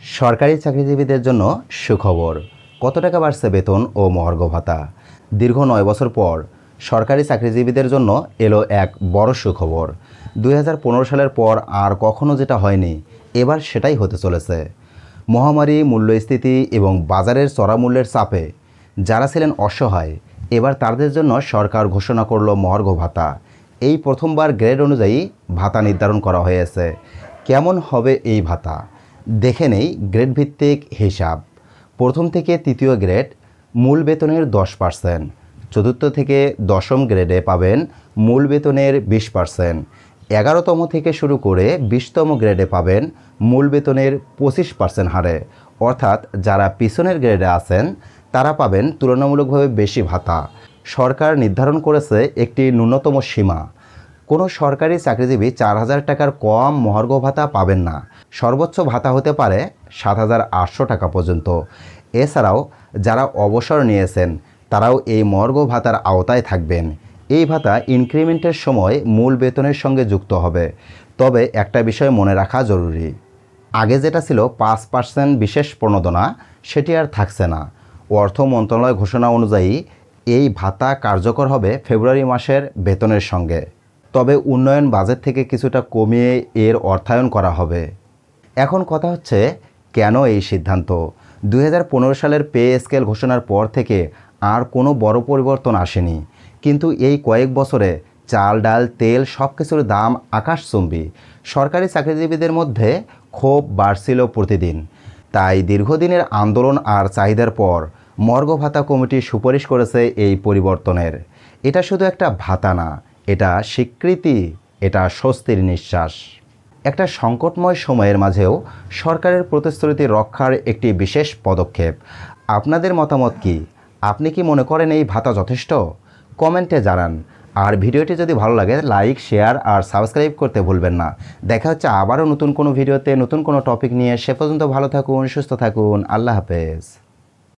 সরকারি চাকরিজীবীদের জন্য সুখবর। কত টাকা বাড়ছে বেতন ও মহার্ঘ ভাতা? দীর্ঘ নয় বছর পর সরকারি চাকরিজীবীদের জন্য এলো এক বড় সুখবর। দু হাজার পনেরো সালের পর আর কখনো যেটা হয়নি, এবার সেটাই হতে চলেছে। মহামারী মূল্যস্থিতি এবং বাজারের চড়া মূল্যের চাপে যারা ছিলেন অসহায়, এবার তাদের জন্য সরকার ঘোষণা করল মহার্ঘ ভাতা। এই প্রথমবার গ্রেড অনুযায়ী ভাতা নির্ধারণ করা হয়েছে। কেমন হবে এই ভাতা? দেখে নেই গ্রেড ভিত্তিক হিসাব। প্রথম থেকে তৃতীয় গ্রেড মূল বেতনের দশ পার্সেন্ট চতুর্থ থেকে দশম গ্রেডে পাবেন মূল বেতনের বিশ পার্সেন্ট এগারোতম থেকে শুরু করে বিশতম গ্রেডে পাবেন মূল বেতনের পঁচিশ পার্সেন্ট হারে। অর্থাৎ যারা পিছনের গ্রেডে আছেন, তারা পাবেন তুলনামূলকভাবে বেশি ভাতা। সরকার নির্ধারণ করেছে একটি ন্যূনতম সীমা। কোনো সরকারি চাকরিজীবী চার হাজার টাকার কম মহার্ঘ ভাতা পাবেন না। সর্বোচ্চ ভাতা হতে পারে সাত হাজার আটশো টাকা পর্যন্ত। এছাড়াও যারা অবসর নিয়েছেন, তারাও এই মহার্ঘ ভাতার আওতায় থাকবেন। এই ভাতা ইনক্রিমেন্টের সময় মূল বেতনের সঙ্গে যুক্ত হবে। তবে একটা বিষয় মনে রাখা জরুরি। আগে যেটা ছিল পাঁচ পার্সেন্ট বিশেষ প্রণোদনা, সেটি আর থাকছে না। অর্থ মন্ত্রণালয় ঘোষণা অনুযায়ী এই ভাতা কার্যকর হবে ফেব্রুয়ারি মাসের বেতনের সঙ্গে। তবে উন্নয়ন বাজেট থেকে কিছুটা কমিয়ে এর অর্থায়ন করা হবে। এখন কথা হচ্ছে, কেন এই সিদ্ধান্ত? দু হাজার পনেরো সালের পে স্কেল ঘোষণার পর থেকে আর কোনো বড় পরিবর্তন আসেনি। কিন্তু এই কয়েক বছরে চাল, ডাল, তেল সব কিছুর দাম আকাশচুম্বী। সরকারি চাকরিজীবীদের মধ্যে ক্ষোভ বাড়ছিল প্রতিদিন। তাই দীর্ঘদিনের আন্দোলন আর চাহিদার পর মর্গ ভাতা কমিটি সুপারিশ করেছে এই পরিবর্তনের। এটা শুধু একটা ভাতা না এটা স্বীকৃতি, এটা স্বস্তির নিঃশ্বাস। একটা সংকটময় সময়ের মাঝেও সরকারের প্রতিশ্রুতি রক্ষার একটি বিশেষ পদক্ষেপ। আপনাদের মতামত কি? আপনি কি মনে করেন এই ভাতা যথেষ্ট? কমেন্টে জানান। আর ভিডিওটি যদি ভালো লাগে, লাইক, শেয়ার আর সাবস্ক্রাইব করতে ভুলবেন না। দেখা হচ্ছে আবারও নতুন কোনো ভিডিওতে নতুন কোনো টপিক নিয়ে। সে পর্যন্ত ভালো থাকুন, সুস্থ থাকুন। আল্লাহ হাফেজ।